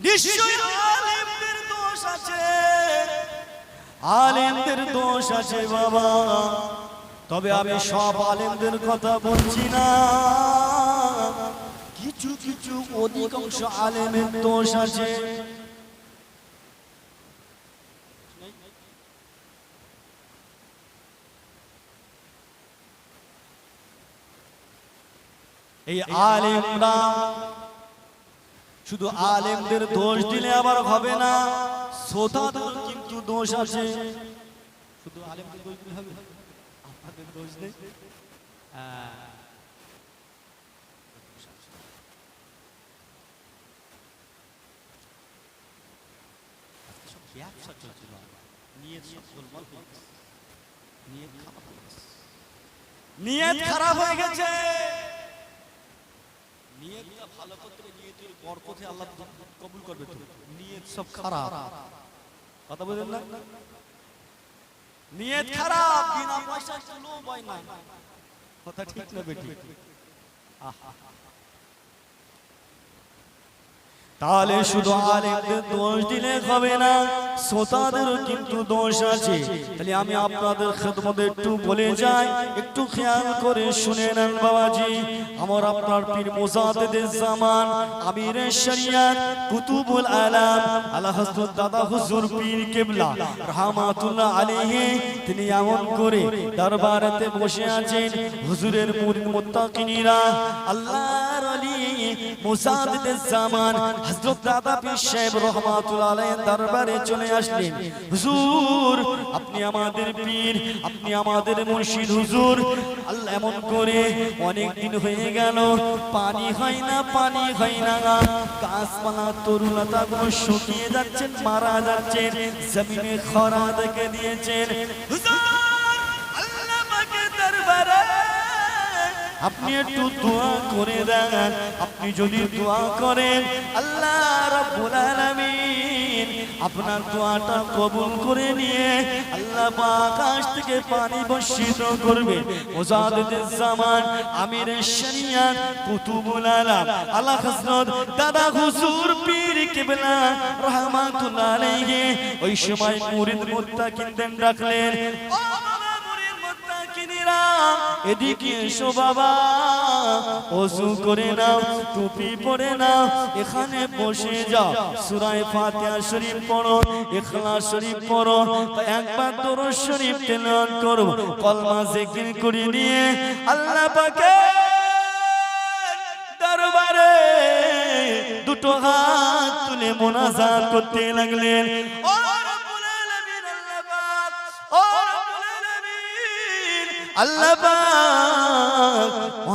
আলেমদের দোষ আছে। আলেমদের দোষ আছে বাবা। তবে আমি সব আলেমদের কথা বলছি না। কিছু কিছু অধিকাংশ আলেমের দোষ আছে। এই আলেমরা শুধু আলেমদের দোষ দিলে আবার হবে না, শ্রোতাদের কিন্তু দোষ আছে শুধু আলেমদের দোষ দিলে হবে আপনাদের দোষ নেই। ব্যবসা নিয়ত খারাপ হয়ে গেছে। নিয়ত খারাপ হয়ে গেছে নিয়তটা ভালো করতে নিয়তের বরকতে আল্লাহ কবুল করবে তো। নিয়ত সব খারাপ। কথা বলেন না? নিয়ত খারাপ বিনা পয়সা চলো ভয় নাই। কথা ঠিক না বেটি। আহা। তাহলে শুধু আলেমদের দোষ দিলে হবে না শ্রোতাদেরও কিন্তু দোষ আছে। তাহলে আমি আপনাদের খেদমতে একটু বলে যাই একটু খেয়াল করে শুনে নেন বাবাজি। আমার আপনার পীর মোজাদ্দেদের জামান আমিরের শরিয়াত কুতুবুল আলাম আল্লাহ হযরত দাদা হুজুর পীর কেবলা রহমাতুল্লাহ আলাইহি তিনি এমন করে দরবারেতে বসে আছেন হুজুরের মুরিদ মুত্তাকিনীরা। আল্লাহর আলী মুসাদ্দেদের জামান হযরত দাদা পীর সাহেব রহমাতুল্লাহ আলাইহি দরবারে চলে আসলেন। হুজুর, আপনি আমাদের পীর, আপনি আমাদের মুর্শিদ, হুজুর। আল্লাহ এমন করে অনেক দিন হয়ে গেল, পানি হয় না, পানি হয় না। গাছপালা তরুলতা গুলো শুকিয়ে যাচ্ছেন, মারা যাচ্ছেন, জমিনে খরা দেখে দিয়েছেন। হুজুর! আপনি একটু দোয়া করে দেন, আপনি যদি দোয়া করেন, আল্লাহ রাব্বুল আলামিন আপনার দোয়াটা কবুল করে নিয়ে আল্লাহ আকাশ থেকে পানি বর্ষিত করবে। মুজাদ্দিদ জামান আমিরের শরিয়াত কুতুবুল আলাম আল্লাহ হযরত দাদা হুজুর পীর কিবলা রাহমাতুল্লাহ আলাইহি, ওই সময় মুরিদ মুত্তাকিনদের রাখলেন ও মুত্তাকিনীরা এদিকে এসো বাবা। ওযু করে নাও, টুপি পরে নাও, এখানে বসে যাও। সূরা ফাতিহা শরীফ পড়ো, ইখলাস শরীফ পড়ো, একবার তোর শরীফ তেলাওয়াত করো, কলমা জিকির করে নিয়ে আল্লাহ পাকের দরবারে দুটো হাত তুলে মোনাজাত করতে লাগলেন। ও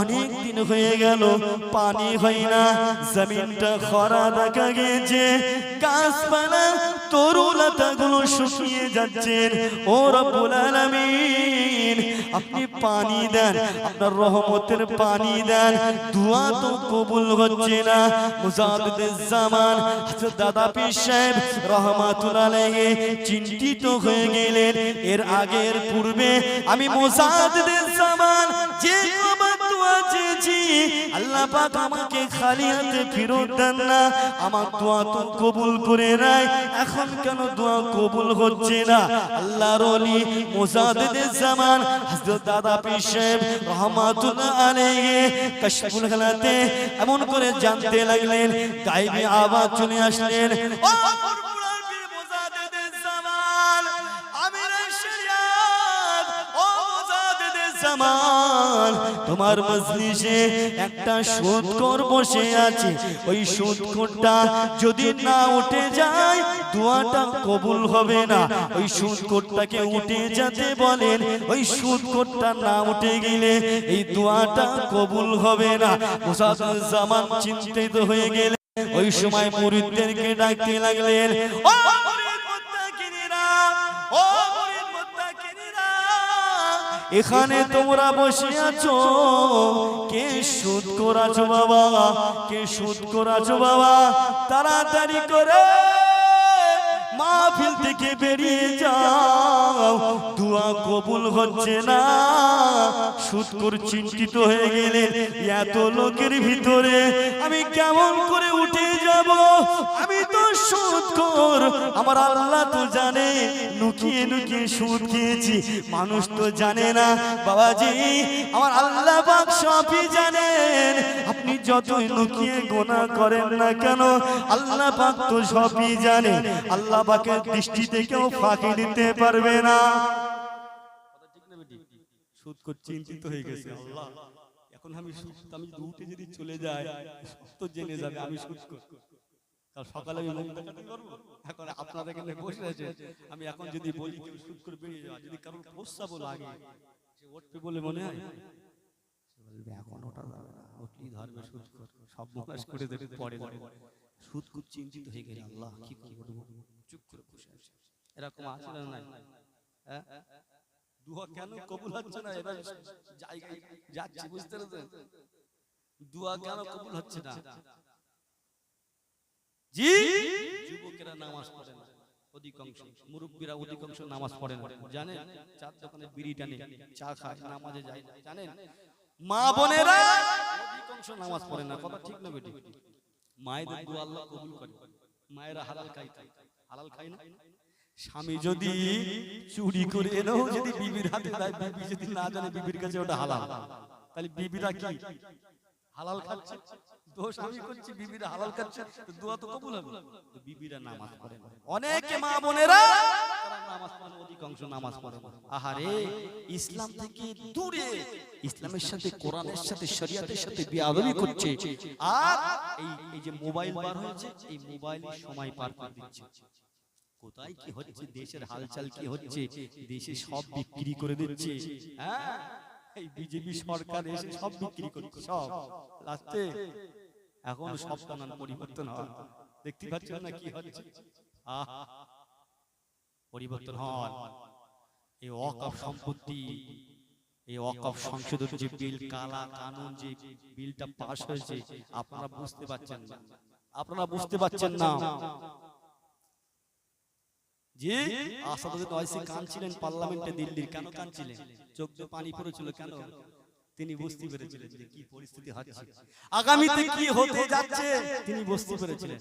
অনেক দিন হয়ে গেল, পানি হয় না, জমিনটা খরা দেখা গেছে, গাছপালা শুকিয়ে যাচ্ছেন আপনি পানি দেন, আপনার রহমতের পানি দেন, দোয়া তো কবুল হচ্ছে না। জামান দাদা পীর সাহেব রহমাতুল্লাহ আলাইহি চিন্তিত হয়ে গেলেন। এর আগের পূর্বে আমি যে আল্লাহ পাক আমাকে খালি হাতে ফেরত দেন না। আমার দোয়া তো কবুল করে নাই এখন কেন দোয়া কবুল হচ্ছে না? আল্লাহর ওলি মুজাদ্দিদ জামান হযরত দাদা সাহেব রহমাতুল্লাহ আলাইহি কাশফুল এমন করে জানতে লাগলেন, গায়বী আওয়াজ চলে আসলেন, ও জামান তোমার মজলিসে একটা সুদকর বসে আছে। ওই সুদকরটা যদি না উঠে যায়, দোয়াটা কবুল হবে না। ওই সুদকরটাকে উঠে যেতে বলেন, ওই সুদকরটা না উঠে গেলে এই দোয়াটা কবুল হবে না। মুসাদুল জামান চিন্তিত হয়ে গেলে ওই সময় মুরিদদেরকে ডাকতে লাগলেন, ও মুরিদ মুত্তাকিনীরা ও এখানে তোমরা বসে আছো? কে সুদ করাছো বাবা? কে সুদ করাছো বাবা? তাড়াতাড়ি করে মাহফিল থেকে বেরিয়ে যাও। দোয়া কবুল হচ্ছে না। সুদকর চিন্তিত হয়ে গেলে এত লোকের ভিতরে আমি কেমন করে উঠে যাব? সুদ কর। আমার আল্লাহ তো জানে, লুকিয়ে লুকিয়ে সুদ খেয়েছি। মানুষ তো জানে না। বাবাজি, আমার আল্লাহ পাক সবই জানেন। আপনি যতই লুকিয়ে গোনা করেন না কেন, আল্লাহ পাক তো সবই জানে। আল্লাহ পাকের দৃষ্টিতে কেউ ফাঁকি দিতে পারবে না। সুদ করে, চিন্তিত হয়ে গেছে। এখন আমি আমি যদি চলে যাই তো জেনে যাবে, আমি সুদ চিন্তিত হয়ে গেছে আল্লাহ, কি করব চুপ করে বসে আছে। এরকম আছে নাই? হ্যাঁ? কেন কবুল হচ্ছে না? এবার জায়গায় যাচ্ছে, বুঝতে দুয়া কেন কবুল হচ্ছে না? জি? যুবকেরা নামাজ পড়ে না। অধিকাংশ। মুরব্বীরা অধিকাংশ নামাজ পড়ে না। জানেন? চার দোকানে বিড়ি টানে চা খায় নামাজে যায়। জানেন? মা বোনেরা? অধিকাংশ নামাজ পড়ে না। কথা ঠিক না বেটি? মায়েদের দোয়া আল্লাহ কবুল করে। মায়েরা হালাল খায়। হালাল খায় না? স্বামী যদি চুরি করে এনেও যদি বিবির হাতে দেয় বিবি যদি না জানে বিবির কাছে ওটা হালাল। তাহলে বিবিরা কি? হালাল খাচ্ছে? দোষ আমি করছি বিবিরা হালাল খাচ্ছে দোয়া তো কবুল হবে। বিবিরা নামাজ পড়ে। অনেকে মা বোনেরা নামাজ পড়ে অধিকাংশ নামাজ পড়ে। আহারে ইসলাম থেকে দূরে। ইসলামের সাথে কোরআনের সাথে শরিয়াতের সাথে বিয়াদবি করছে। আর এই এই যে মোবাইল বার হয়েছে এই মোবাইলে সময় পার করে দিচ্ছে। কোথায় কি হচ্ছে দেশের হালচাল কি হচ্ছে দেশে সব বিক্রি করে দিচ্ছে। হ্যাঁ এই বিজেপি সরকার এসে সব বিক্রি করছে সব লাস্টে এখন সব নানান পরিবর্তন হয়। দেখতে পাচ্ছেন না কি হচ্ছে? আহ। পরিবর্তন হয় এই অকাপ সম্পত্তি এই অকাপ সংশোধন যে বিল কালা কানুন যে বিলটা পাস হয়েছে আপনারা বুঝতে পারছেন না। আপনারা বুঝতে পারছেন না। জি আসাদুদ্দিন ওয়াইসি কাঁদছিলেন পার্লামেন্টে দিল্লির কেন কাঁদছিলেন? চোখ পানি পড়েছিল কেন? তিনি বুঝতে পেরেছিলেন যে কি পরিস্থিতি হচ্ছে আগামীতে কি হতে যাচ্ছে? তিনি বুঝতে পেরেছিলেন।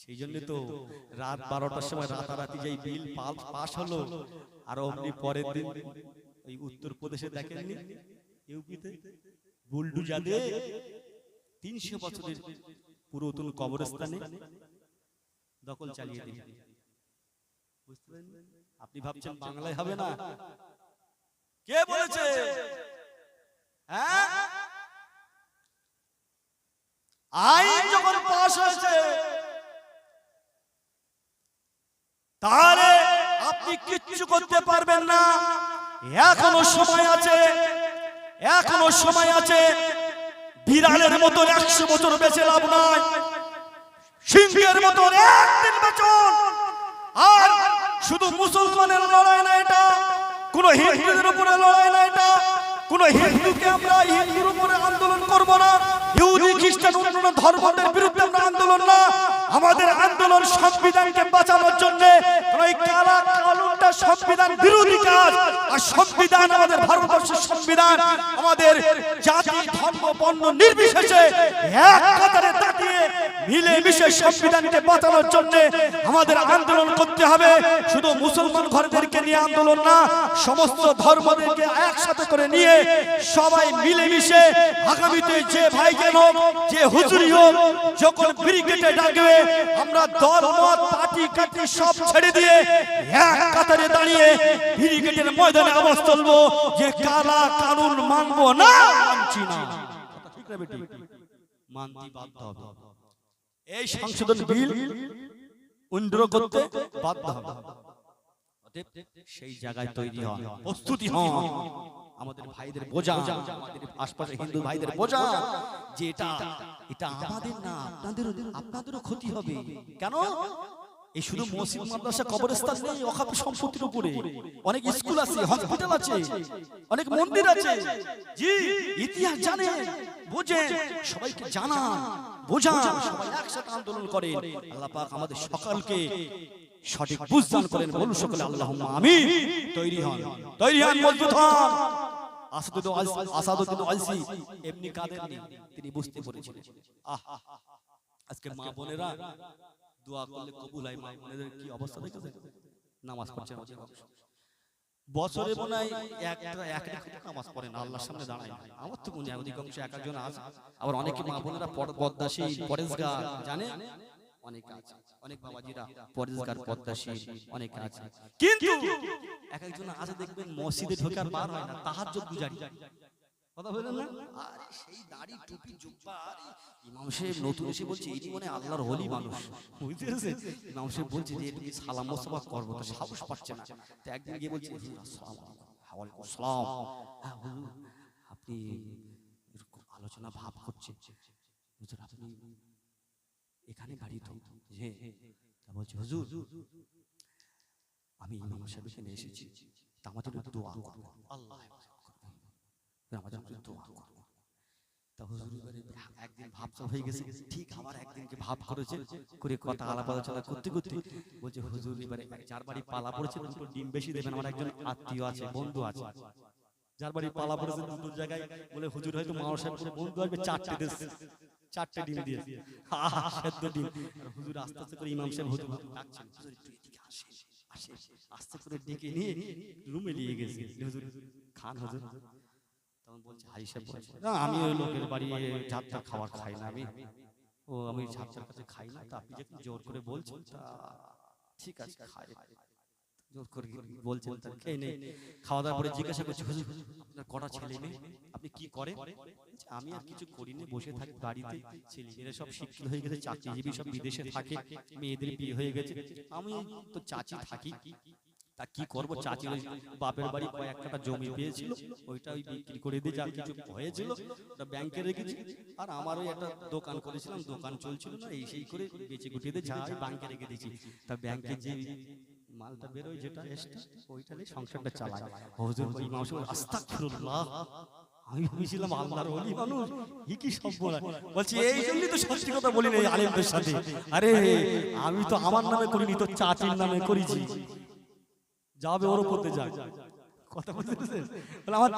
সেই জন্য তো রাত বারোটার সময় রাতারাতি যেই বিল পাস হলো আর অমনি পরের দিন ওই উত্তরপ্রদেশে দেখেননি ইউপিতে। বুলডুজাদে তিনশো বছরের পুরাতন কবরস্থানে দখল চালিয়ে বুঝতে পারলেন? আপনি ভাবছেন বাংলায় হবে না? কে বলেছে? হ্যাঁ? আইন যখন পাশ হয়েছে, তাহলে আপনি কিচ্ছু করতে পারবেন না। এখনও সময় আছে, এখনও সময় আছে। বিড়ালের মতন একশো বছর বেঁচে লাভ নয় সিংহের মতো একদিন বেচন। আর শুধু মুসলমানের লড়াই না, এটা কোন হিন্দুদের উপরে লড়াই না এটা। কোন হিন্দুকে আমরা হিন্দুর উপরে আন্দোলন করব না। ইহুদি, খ্রিস্টান, অন্যান্য ধর্মদের বিরুদ্ধে আমরা আন্দোলন না। আমাদের আন্দোলন সংবিধানকে বাঁচানোর জন্য ওই কালা কানুনটা সংবিধান বিরোধী কাজ। আর সংবিধান আমাদের ভারতবর্ষের সংবিধান। আমাদের জাতি, ধর্ম, বর্ণ নির্বিশেষে এক কাতারে দাঁড়িয়ে মিলে মিশে সংবিধানকে বাঁচানোর জন্য আমাদের আন্দোলন করতে হবে। শুধু মুসলমান ঘরদেরকে নিয়ে আন্দোলন না, সমস্ত ধর্মদেরকে একসাথে করে নিয়ে সবাই মিলে মিশে আগামীতে যে ভাইজান হোক, যে হুজুরি হোক, যখন ব্রিগেডে ডাকবে আমরা দল, মত, পার্টি, কাটি সব ছেড়ে দিয়ে এক কাতারে দাঁড়িয়ে ব্রিগেডের ময়দানে আওয়াজ তুলবো যে কালা কানুন মানবো না, মানছি না। মানতে বাধ্য হবে। এই সংশোধন বিল উন্ড্র করতে বাধ্য হবে। সেই জায়গায় তৈরি হন, প্রস্তুতি হন। আমাদের ভাইদের বোঝা আমাদের আশপাশে হিন্দু ভাইদের বোঝা যে এটা এটা আমাদের না আপনাদের আপনাদেরও ক্ষতি হবে। কেন? এই শুধু মসজিদ মাদ্রাসা কবরস্থান নেই অকাপি সম্পত্তির উপরে। অনেক স্কুল আছে হসপিটাল আছে অনেক মন্দির আছে। জি ইতিহাস জানে বোঝে সবাইকে জানান বোঝান সবাই একসাথে আন্দোলন করে আল্লাহ পাক আমাদের সকলকে সঠিক বুঝদান করেন বলুন সকলে আল্লাহুম্মা আমিন। তৈরি হন। তৈরি হন মজবুত হন। আসাদুদ্দিন আলসি- এমনি কাঁদেননি তিনি বুঝতে পেরেছিলেন। আহ আজকে মা বোনেরা দোয়া করলে কবুল হয় মা বোনেদের কি অবস্থা দেখেছেন? নামাজ পড়ছে বছরে মনে হয় একটা এক নামাজ পড়ে না আল্লাহর সামনে দাঁড়ায় আমার তো মনে হয় অধিকাংশ এক একজন আছে আবার অনেকে মা বোনেরা পর- পদ্মাশীল জানে অনেক আছে। অনেক বাবাজিরা পদ্মাশীল অনেক আছে। কিন্তু এক একজন আছে দেখবেন মসজিদে ঢোকে আর বার হয় না তাহাজ্জুদ গুজারি কথা বলেন না? আরে সেই দাড়ি টুপি জুব্বা আরে ইমাম সাহেব নতুন এসে বলছে এই মনে আল্লাহর হলি মানুষ। বুঝতে পেরেছেন ইমাম সাহেব বলছে যে সালাম মোসাফা করব তো সাহস পাচ্ছে না। তো একদিন গিয়ে বলছে হুজুর, ওয়ালাইকুম আসসালাম হ্যাঁ, আপনি এরকম আলোচনা ভাব করছে হুজুর আপনি এখানে বাড়ি তো যে বলছে হুজুর আমি ইমাম সাহেব এখানে এসেছি। তা আমাদের একটু দোয়া করব আল্লাহ আমাদের একটু দোয়া করব তা হুজুর একদিন ভাবসা হয়ে গেছে। ঠিক আবার একদিনকে ভাব করেছে। করে কথা আলাপ আলোচনা করতে করতে বলছে হুজুর এবারে যার বাড়ি পালা পড়েছে দুটো ডিম বেশি দেবেন আমার একজন আত্মীয় আছে বন্ধু আছে। যার বাড়ি পালা পড়েছে দুটো জায়গায় বলে হুজুর হয়তো মাও সাহেব বন্ধু আসবে চারটে দেশ চারটে ডিম দিয়ে সেদ্ধ ডিম হুজুর আস্তে আস্তে করে ইমাম সাহেব হুজুর ডাকছেন হুজুর একটু এদিকে আসেন আসেন আস্তে করে ডেকে নিয়ে রুমে নিয়ে গেছে হুজুর খান হুজুর তখন বলছে হাই সাহেব বলছে না আমি ওই লোকের বাড়ি ঝাপটা খাবার খাই না আমি ও আমি ঝাপটার কাছে খাই না তা আপনি যখন জোর করে বলছেন তা ঠিক আছে খাই জোর করে বলছেন তা খেয়ে নেই খাওয়া দাওয়া করে জিজ্ঞাসা করছি হুজুর আপনার কটা ছেলে মেয়ে? আপনি কি করেন? আমি আর কিছু করি না বসে থাকি বাড়িতে ছেলে সব শিক্ষিত হয়ে গেছে চাকরিজীবী সব বিদেশে থাকে মেয়েদের বিয়ে হয়ে গেছে। আমি তো চাচি থাকি। তা কি করব? চাচির ওই বাপের বাড়ি কয়েক কাটা জমি পেয়েছিল ওইটা ওই বিক্রি করে দিয়ে যা কিছু হয়েছিল ওটা ব্যাংকে রেখেছি। আর আমার ওই একটা দোকান করেছিলাম দোকান চলছিল না এই সেই করে বেঁচে গুটিয়ে দিয়ে যা ব্যাংকে রেখে দিয়েছি। তা ব্যাংকে যে মালটা বেরোয় যেটা এক্সট্রা সংসারটা চালায়। হুজুর ওই মাসে আস্তাগফিরুল্লাহ। আমি ভেবেছিলাম আল্লাহর ওলি মানুষ। ই কি সব বলা? বলছি এই জন্যই তো সত্যি কথা বলি না আলেমদের সাথে। আরে আমি তো আমার নামে করিনি তো চাচির নামে করেছি। যাবে ওর করতে যাক। আমার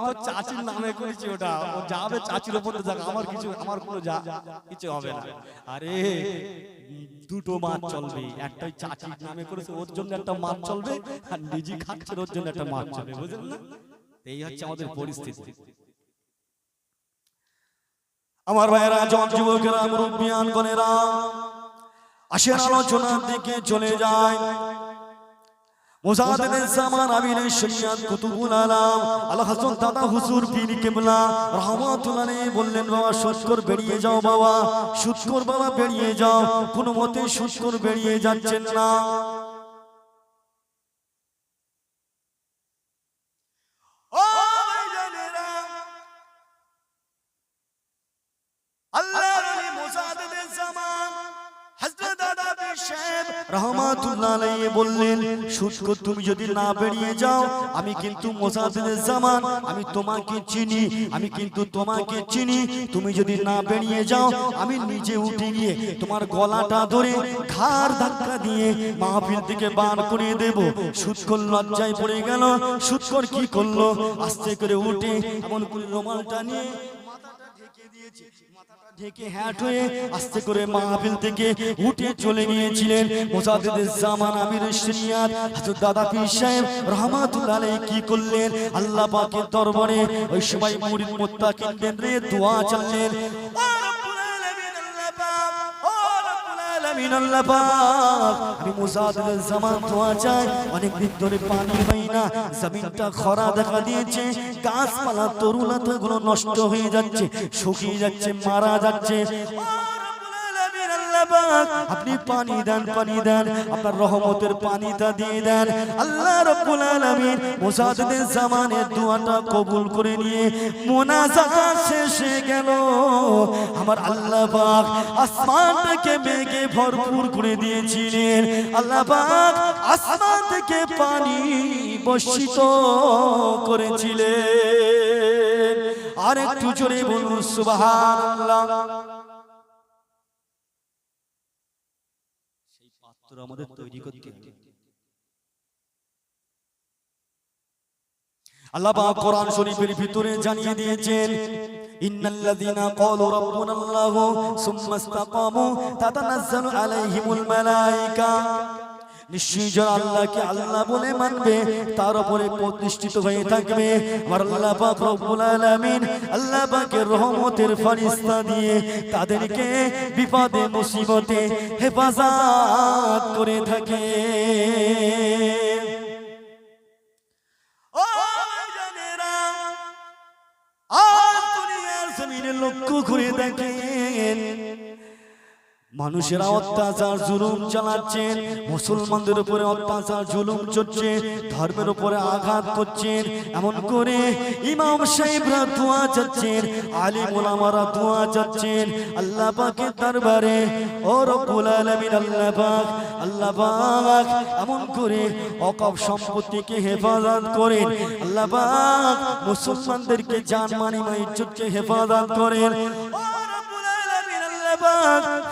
এই হচ্ছে আমাদের পরিস্থিতি। আমার ভাইয়েরা জন যুবকেরা আলোচনার দিকে চলে যায় মুজাহিদের জামান আমিনের শরিয়াত কুতুবুল আলাম। আল্লাহ হাসান দাদা হুজুর পীর কিবলা। রহমাতুল্লাহ বললেন, বাবা শুকর বেরিয়ে যাও বাবা। শুকর বাবা, বেরিয়ে যাও। কোনো মতে শুকর বেরিয়ে যাচ্ছেন না। সুৎকর তুমি যদি না বেরিয়ে যাও, আমি কিন্তু মুজাহিদের জামান, আমি তোমাকে চিনি, আমি কিন্তু তোমাকে চিনি, তুমি যদি না বেরিয়ে যাও, আমি নিজে উঠে গিয়ে তোমার গলাটা ধরে ঘাড় ধাক্কা দিয়ে মাহফিল থেকে বার করে দেব। সুৎকর লজ্জায় পড়ে গেল সুৎকর কি করল? আস্তে করে উঠে এমন করে রুমালটা নিয়ে ঢেকে আস্তে করে মাহফিল থেকে উঠে চলে গিয়েছিলেন মুজাদ্দিদ জামান আমির দাদা পীর সাহেব কি করলেন? আল্লাহ পাকের দরবারে ওই সময় মুরিদ মুত্তাকিনদের রে, দোয়া চাইলেন আলামিন আল্লাহ পাক। অনেক দিন ধরে পানি হয় না। খরা দেখা দিয়েছে। গাছপালা নষ্ট হয়ে যাচ্ছে, শুকিয়ে যাচ্ছে, মারা যাচ্ছে। আপনি পানি দেন পানি দেন, আপনার রহমতের পানিটা দিয়ে দেন। আল্লাহ রব্বুল আলামিন মুজাদ্দিদের জামানের দোয়াটা কবুল করে নিয়ে মোনাজাত শেষ গেল। আমার আল্লাহ পাক আসমানটাকে মেঘে ভরপুর করে দিয়েছিলেন। আল্লাহ পাক আসমান থেকে পানি বর্ষিত করেছিলেন। আর একটু জোরে বলুন, সুবহানাল্লাহ। পাত্র আমাদের তৈরি করতে হবে। আল্লাহ পাক কোরআন শরীফের ভিতরে জানিয়ে দিয়েছেন ইন্নাল্লাযীনা ক্বালু রাব্বুনাল্লাহু সুম্মা ইসতাকামু তাতানাজ্জালু আলাইহিমুল মালায়েকা নিশ্চয়ই যারা আল্লাহকে আল্লাহ বলে মানবে, তার উপরে প্রতিষ্ঠিত হয়ে থাকবে। আমার আল্লাহ পাক রব্বুল আলামিন আল্লাহ পাকের রহমতের ফেরেশতা দিয়ে তাদেরকে বিপদে, মুসিবতে হেফাজত করে থাকে। লক্ষ্য করে দেখেন মানুষেরা অত্যাচার জুলুম চালাচ্ছেন মুসলমানদের উপরে অত্যাচার জুলুম চলছে ধর্মের উপরে আঘাত করছেন এমন করে ইমাম সাহেবরা দোয়া যাচ্ছেন আলিম ওলামারা দোয়া যাচ্ছেন আল্লাহ পাকের দরবারে ও রব্বুল আলামিন আল্লাহ পাক আল্লাহ পাক এমন করে অকপ সম্পত্তিকে হেফাজত করেন। আল্লাহ পাক মুসলমানদেরকে জান মানি মা ইজ্জতকে হেফাজত করেন।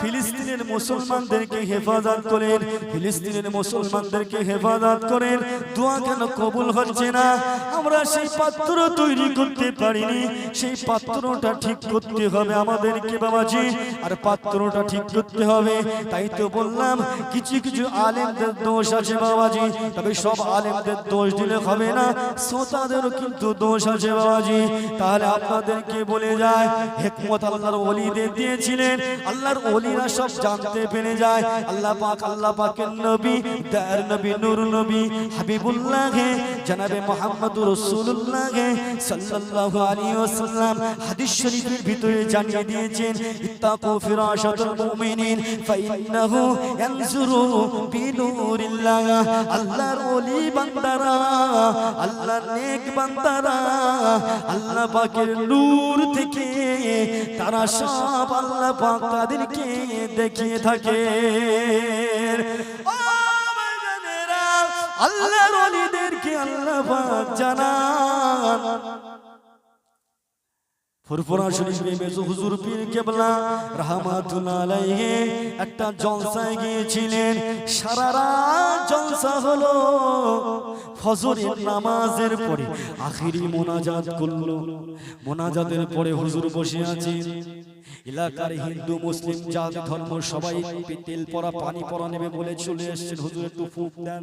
ফিলিস্তিনের মুসলমানদেরকে হেফাজত করেন, ফিলিস্তিনের মুসলমানদেরকে হেফাজত করেন। দোয়া কেন কবুল হচ্ছে না। আমরা সেই পাত্র তৈরি করতে পারিনি। সেই পাত্রটা ঠিক করতে হবে আমাদেরকে বাবাজি। আর পাত্রটা ঠিক করতে হবে। তাই তো বললাম, কিছু কিছু আলেমদের দোষ আছে বাবাজি। তবে সব আলেমদের দোষ দিলে হবে না। শ্রোতাদেরও কিন্তু দোষ আছে বাবাজি। তাহলে আপনাদেরকে বলে যায়, হেকমত আল্লাহর ওলিদের দিয়েছিলেন। আল্লাহর ওলিরা সব জানতে পেরে যায়। আল্লাহ পাক, আল্লাহ পাকের নবী দার নবী, নূর নবী, হাবিবুল্লাহ, জনাবে মুহাম্মদুর রাসূলুল্লাহ সাল্লাল্লাহু আলাইহি ওয়াসাল্লাম হাদিস শরীফের ভিতরে জানিয়ে দিয়েছেন, ইত্তাকু ফিরাশাতুল মুমিনিন, ফাইন্নাহু ইয়ানজুরু আল্লাহর ওলি বান্দারা, আল্লাহর নেক বান্দারা, আল্লাহ পাকের নূর থেকে তারা সব আল্লাহ পাক তাদেরকে দেখিয়ে থাকে। আল্লাহর ওলিদেরকে আল্লাহ জানান। ফুরফুরা শরীফে মেজু কেবলা রাহমাতুল্লাহ আলাইহি একটা জলসায় গিয়েছিলেন। সারা রাত জলসা হলো। ফজরের নামাজের পরে আখিরি মোনাজাত করল। মোনাজাতের পরে হুজুর বসে আছেন। এলাকার হিন্দু, মুসলিম, জাত, ধর্ম, সবাই তেল পরা, পানি পরা নেবে বলে চলে এসেছেন। হুজুর, একটু ফুক দেন।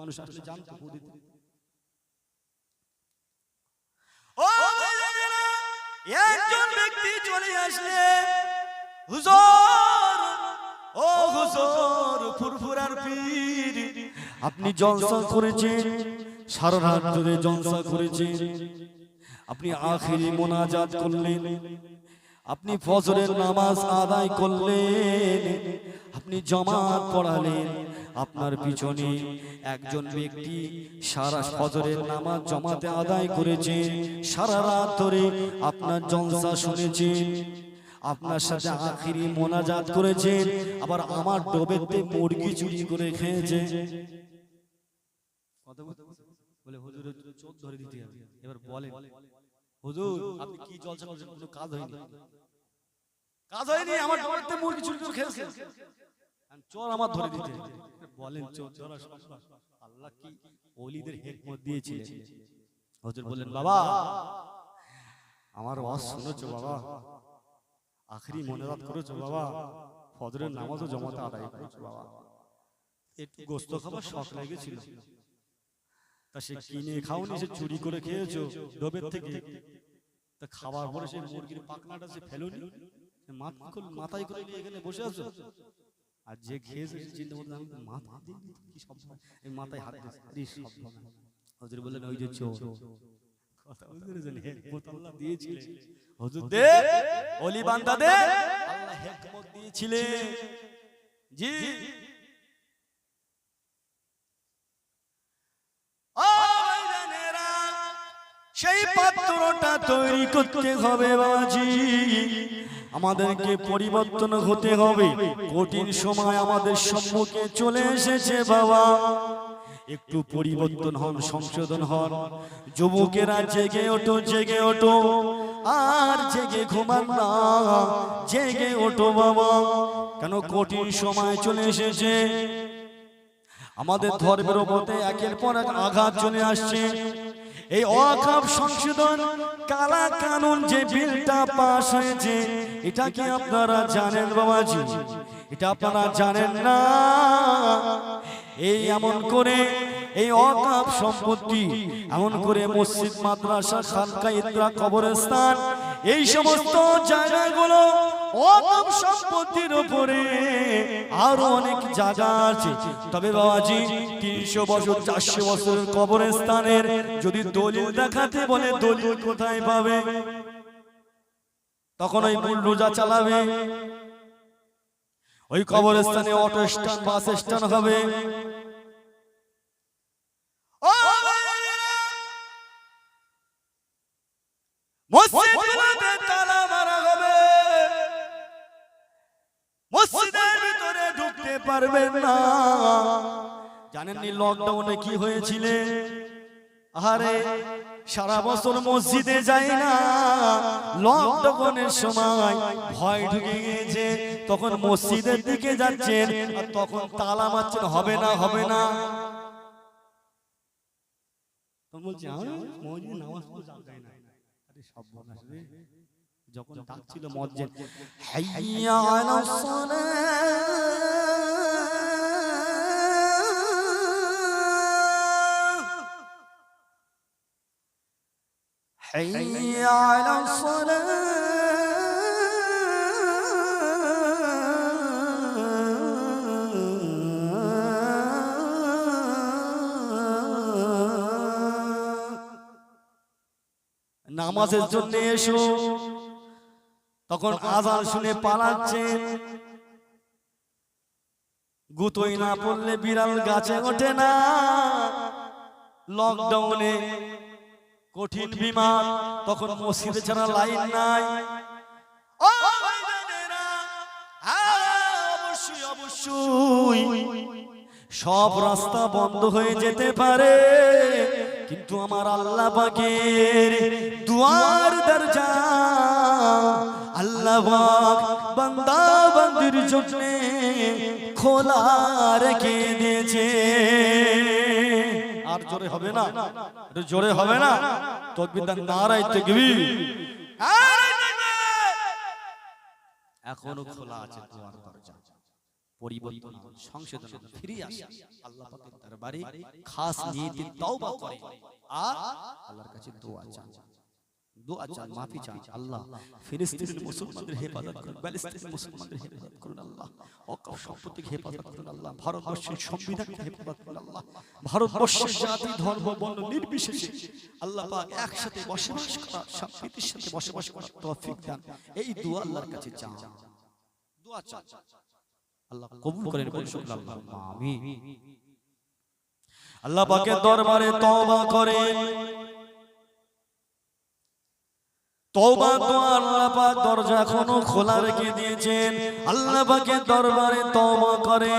মানুষ আসলে জানতো একজন ব্যক্তি চলে আসলে। হুজুর, ও হুজুর, ফুরফুরার পীর। আপনি জলসা করেছেন, সারা রাত ধরে জলসা করেছেন। আপনি আখিরি মোনাজাত করলেন। আপনি ফজরের নামাজ আদায় করলেন। আপনি জমাত পড়ালেন। আপনার পিছনে একজন ব্যক্তি সারা ফজরের নামাজ জমাতে আদায় করেছে সারা রাত ধরে আপনার জলসা শুনেছে আপনার সাথে আখিরি মোনাজাত করেছেন। আবার আমার ডোবেতে মুরগি চুরি করে খেয়েছে কথা বলে হুজুরের চোখ ধরে দিতে হবে। এবার বলেন। হুজুর আপনি কি জলসা করছেন? কোনো কাজ হয়নি। কাজ হয়নি। আমার ডোবেতে মুরগি আর চোর আমার ধরে দিতে বলেন চোর ধরা আল্লাহ কি ওলিদের হেকমত দিয়েছিলেন হুজুর বললেন বাবা আমার ওয়াজ শুনেছো বাবা? আখরি মনোরাত করেছ বাবা? ফজরের নামাজও জমাতে আদায় করেছ বাবা। একটু গোস্ত খাবার শখ লেগেছিল। তা সে কিনে খাওনি সে চুরি করে খেয়েছো ডোবের থেকে তা খাবার পরে সেই মুরগির পাকনাটা সে ফেলোনি মাথায় করে নিয়ে এখানে বসে আছো আর যে খেয়েছে চিন্তা করতে আমি মাথা দিইনি কি সব এই মাথায় হাত সব হজুর বললেন ওই যে চোর কথা বুঝতে হেকমত আল্লাহ দিয়েছিলেন হুজুর দে ওলি বান্দা দে আল্লাহ হেকমত দিয়েছিলেন জি তৈরি করতে হবে বাজি আমাদেরকে পরিবর্তন হতে হবে। কঠিন সময় আমাদের সম্মুখে চলে এসেছে বাবা। একটু পরিবর্তন হন, সংশোধন হন। যুবকেরা জেগে ওঠো জেগে ওঠো। আর জেগে ঘুমান না, জেগে ওঠো বাবা। কেন কঠিন সময় চলে এসেছে? আমাদের ধর্মের উপরে একের পর এক আঘাত চলে আসছে। এই ওয়াকফ সংশোধন কালা কানুন যে বিলটা পাশ হয়েছে, এটা কি আপনারা জানেন বাবাজি? এটা আপনারা জানেন না? এই এমন করে এই অকাপ সম্পত্তি, এমন করে মসজিদ, মাদ্রাসা, খানকা ইদ্রা কবরস্থান, এই সমস্ত জায়গাগুলো অকাপ সম্পত্তির উপরে আরও অনেক জায়গা আছে। তবে বাবাজি, তিনশো বছর, চারশো বছরের কবরস্থানের যদি দলিল দেখাতে বলে, দলিল কোথায় পাবে? তখন ওই মূল রোজা চালাবে। ওই কবরস্থানে অটো স্ট্যান্ড, বাস স্ট্যান্ড হবে। ও ঢুকতে পারবেন না। জানেননি লকডাউনে কি হয়েছিল? আরে সারা বছর মসজিদে যাই না। লকডাউনের সময় ভয় ঢুকে গিয়েছে। তখন মসজিদের দিকে যাচ্ছেন আর তখন তালা মারছেন হবে না হবে না। তখন বলছি "আরে, মসজিদে নামাজ যাওয়া যায় না।" আরে রে। যখন ডাকছিল মসজিদ হাইয়া আলাস সালাহ حي على الصلاة নামাজের জন্য এসো তখন আজান শুনে পালাচ্ছেন গুতোই না পড়লে বিড়াল গাছে ওঠে না। লকডাউনে কঠিন বিমান তখন মসজিদে ছাড়া লাইন নাই। অবশ্যই অবশ্যই সব রাস্তা বন্ধ হয়ে যেতে পারে। কিন্তু আমার আল্লাহ পাকের দুয়ার দরজা আল্লাহ বান্দা বান্দির জন্য খোলা রেখে দিয়েছে। আর জোরে হবে না। জোরে হবে না। তকবীর নারায়ে তাকবীর। এখনও খোলা আছে দুয়ার দরজা। পরিবর্তন সংশোধন ফিরে আসে। আল্লাহ পাকের দরবারে খাস নিয়তে তওবা করে। আর আল্লাহর কাছে দোয়া চান। দোয়া চান মাফি চান আল্লাহ ফিলিস্তিনের মুসলমানদের হেফাজত করুন প্যালেস্তিনের মুসলমানদের হেফাজত করুন আল্লাহ। সম্পত্তিকে হেফাজত করুন আল্লাহ। ভারতবর্ষের সংবিধানকে হেফাজত করুন আল্লাহ। ভারতবর্ষের জাতি ধর্ম বর্ণ নির্বিশেষে আল্লাহ পাক একসাথে বসবাস করা সম্প্রীতির সাথে বসবাস করার তৌফিক দান। এই দোয়া আল্লাহর কাছে চান। দোয়া চান। আল্লাহ কবুল করেন বলে আমিন। আল্লাহ পাকের দরবারে তওবা করেন তওবা তো আল্লাহ পাক দরজা এখনও খোলা রেখে দিয়েছেন। আল্লাহ পাকের দরবারে তওবা করে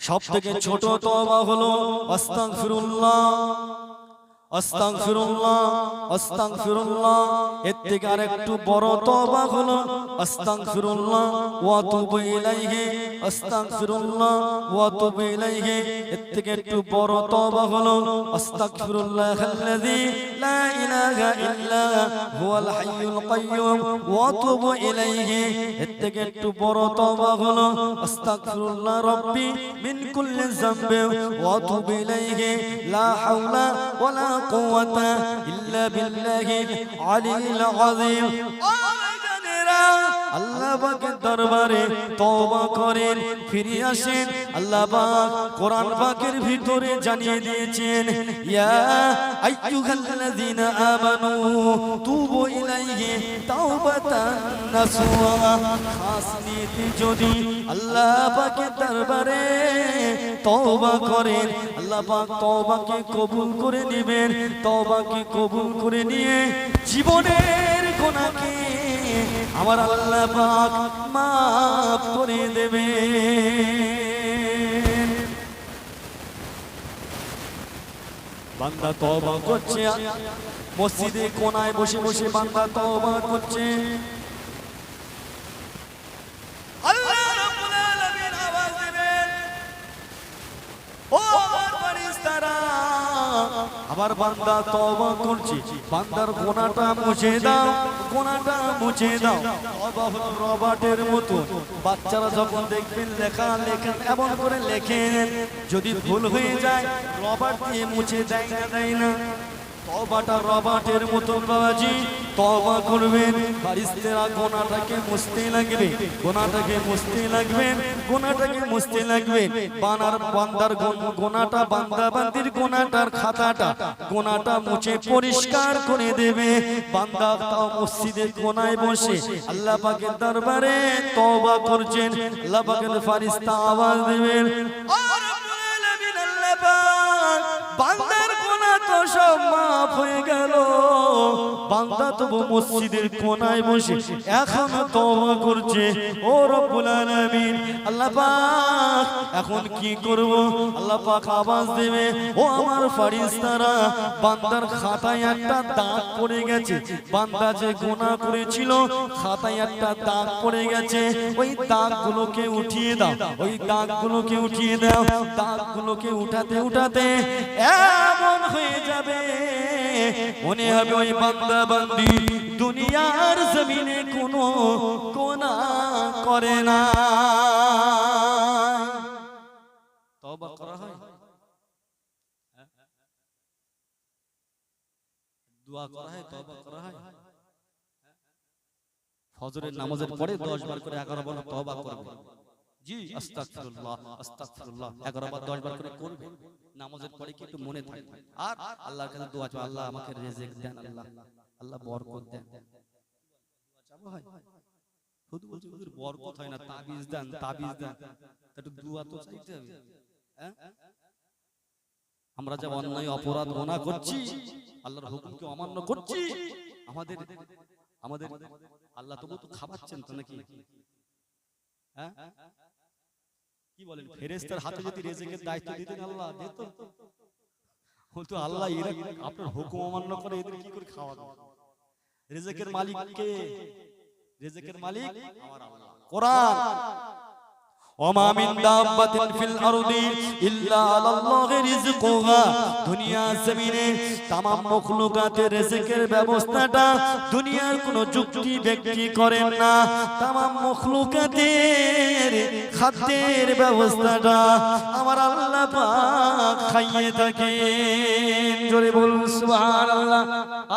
সব থেকে ছোট তওবা হলো আস্তাগফিরুল্লাহ। আস্তাগফিরুল্লাহ আস্তাগফিরুল্লাহ। এর থেকে আরেকটু বড় তওবা হলো আস্তাগফিরুল্লাহ ওয়া তুবু ইলাইহি, আস্তাগফিরুল্লাহ ওয়া তুবু ইলাইহি। এর থেকে একটু বড় তওবা হলো আস্তাগফিরুল্লাহাল্লাযী লা ইলাহা ইল্লা হুয়াল হাইয়ুল কাইয়্যুম ওয়া তুবু ইলাইহি। এর থেকে একটু বড় তওবা হলো আস্তাগফিরুল্লাহ রাব্বি মিন কুল্লি যামবি ওয়া তুবু ইলাইহি। লা হাওলা ওয়ালা কুওয়াতা قوة إلا بالله علي العظيم. আল্লাহ পাকের দরবারে তওবা করেন, ফিরে আসেন। আল্লাহ পাক কোরআন পাকের ভিতরে জানিয়ে দিয়েছেন, ইয়া তুবু যদি আল্লাহ পাকের দরবারে তওবা করেন, আল্লাহ পাক তওবাকে কবুল করে নেবেন। তওবাকে কবুল করে নিয়ে জীবনের গুনাহকে আমার আল্লাহ পাক মাফ করে দেবে। বান্দা তওবা করছে মসজিদে কোনায় বসে বসে বান্দা তওবা করছে। বান্দা তবা করছি। বান্দার গোনাটা মুছে দাও, গোনাটা মুছে দাও। রবার্টের মতো বাচ্চারা যখন দেখবেন লেখা লেখেন এমন করে লেখেন, যদি ভুল হয়ে যায় রবার্ট দিয়ে মুছে দেয় না দেয় না। তবাটা রবাটের বাবাজি তবা করবেন। ফারিস্তেরা গোনাটাকে মুছতে লাগবে, গোনাটাকে মুছতে লাগবেন, গোনাটাকে মুছতে লাগবে। বানার বান্দার গোন- গোনাটা বান্দা বান্দির গোনাটার খাতাটা, গোনাটা মুছে পরিষ্কার করে দেবে। বান্দা তাও মসজিদের কোনায় বসে, আল্লাহ পাকের দরবারে তওবা করছেন। আল্লাহ পাকের ফারিস্তা আওয়াজ দেবেন। ও সব মাফ বান্দা খাতায় একটা পড়ে গেছে। যে করেছিল, খাতায় একটা দাগ পড়ে গেছে। ওই দাগগুলোকে উঠিয়ে দাও, ওই দাগগুলোকে উঠিয়ে দাও। দাগগুলোকে উঠাতে উঠাতে এমন হয়ে যাবে মনে হবে ওই বান্দা বান্দি দুনিয়ার জমিনে কোনো কোনা করে না। তওবা করা হয়? দোয়া করা হয় তওবা করা হয়? ফজরের নামাজের পরে 10 বার করে 11 বার তওবা করবে। জি আস্তাগফিরুল্লাহ আস্তাগফিরুল্লাহ 11 বার 10 বার করে করবে। নামাজের পরে কি একটু মনে থাকবে। আর আল্লাহর কাছে দোয়া চাও আল্লাহ আমাকে রিজিক দেন আল্লাহ। আল্লাহ বরকত দেন। চাওয়া হয়। শুধু বলছি হুজুর বরকত হয় না তাবিজ দেন তাবিজ দেন। একটু দোয়া তো চাইতে হবে। হ্যাঁ? আমরা যে অন্যায় অপরাধ গোনা করছি আল্লাহর হুকুমকে অমান্য করছি। আমাদের আমাদের আল্লাহ তবু তো খাওয়াচ্ছেন তো নাকি? হ্যাঁ? কি বলেন? ফেরেশতার হাতে যদি রেজেকের দায়িত্ব দিতেন আল্লাহ দিত বলতো আল্লাহ এরা আপনার হুকুম অমান্য করে এদের কি করে খাওয়াবে রেজেকের মালিক কে রেজেকের মালিক আমার আল্লাহ কোরআন। وما من دابة في الأرض إلا على الله رزقها দুনিয়া ব্যবস্থাটা দুনিয়ার কোনো যুক্তি ব্যক্তি করেন না। তামাম মখলুকাতের খাদ্যের ব্যবস্থাটা আমার আল্লাহ খাইয়ে থাকে জোরে বলুন সুবহানাল্লাহ।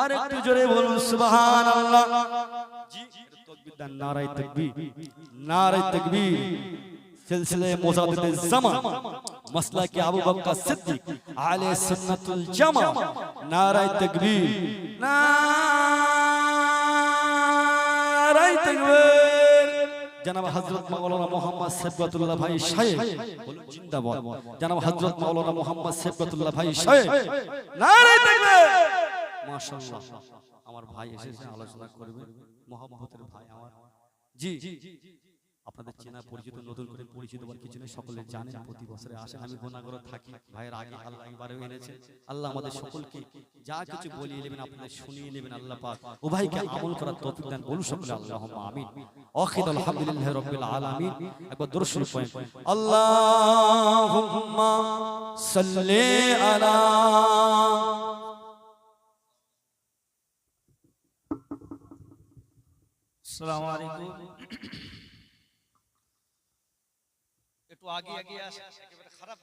আর একটু জোরে বলুন সুবহানাল্লাহ। জি তকবীর নারায়ে তকবীর। নারায়ে सिलसिले मोजाद जमा मसला के अबू बकर सिद्दीक आले सुन्नतुल जमा नारा तकबीर नारा तकबीर जनाब हजरत मौलाना मोहम्मद सेबतुल्लाह भाई शायख जिंदाबाद जनाब हजरत मौलाना मोहम्मद सेबतुल्लाह भाई शायख नारा तकबीर माशाल्लाह আমার ভাই এসেছে আলোচনা করবে মহব্বতের ভাই আমার জি আপনাদের চেনা পরিচিত নতুন করে পরিচিত বল কিছু নেই সকলে জানেন প্রতি বছরে আসেন। আমি গোনাগর থাকি ভাইয়ের আগে আল্লাহ একবারও এনেছে আল্লাহ আমাদের সকলকে যা কিছু বলিয়ে নেবেন আপনাদের শুনিয়ে নেবেন আল্লাহ পাক। ও ভাইকে আমল করার তৌফিক দেন বলুন সকলে আল্লাহুম্মা আমিন। আখির আলহামদুলিল্লাহি রাব্বিল আলামিন। একবার দরুদ শরীফ পড়েন। আল্লাহুম্মা সাল্লি আলা আসসালামু আলাইকুম একটু আগে আগে আসে, একেবারে খারাপ।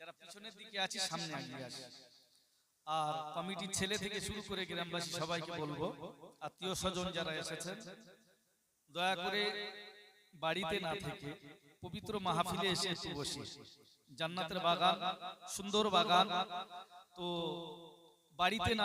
যারা পিছনের দিকে সামনে আগে আসে। আর ছেলে থেকে শুরু করে গ্রামবাসী সবাইকে বলব, আত্মীয় স্বজন যারা এসেছেন, দয়া করে বাড়িতে না থেকে পবিত্র মাহফিলে এসে একটু বসে। জান্নাতের বাগান, সুন্দর বাগান। তো বাড়িতে না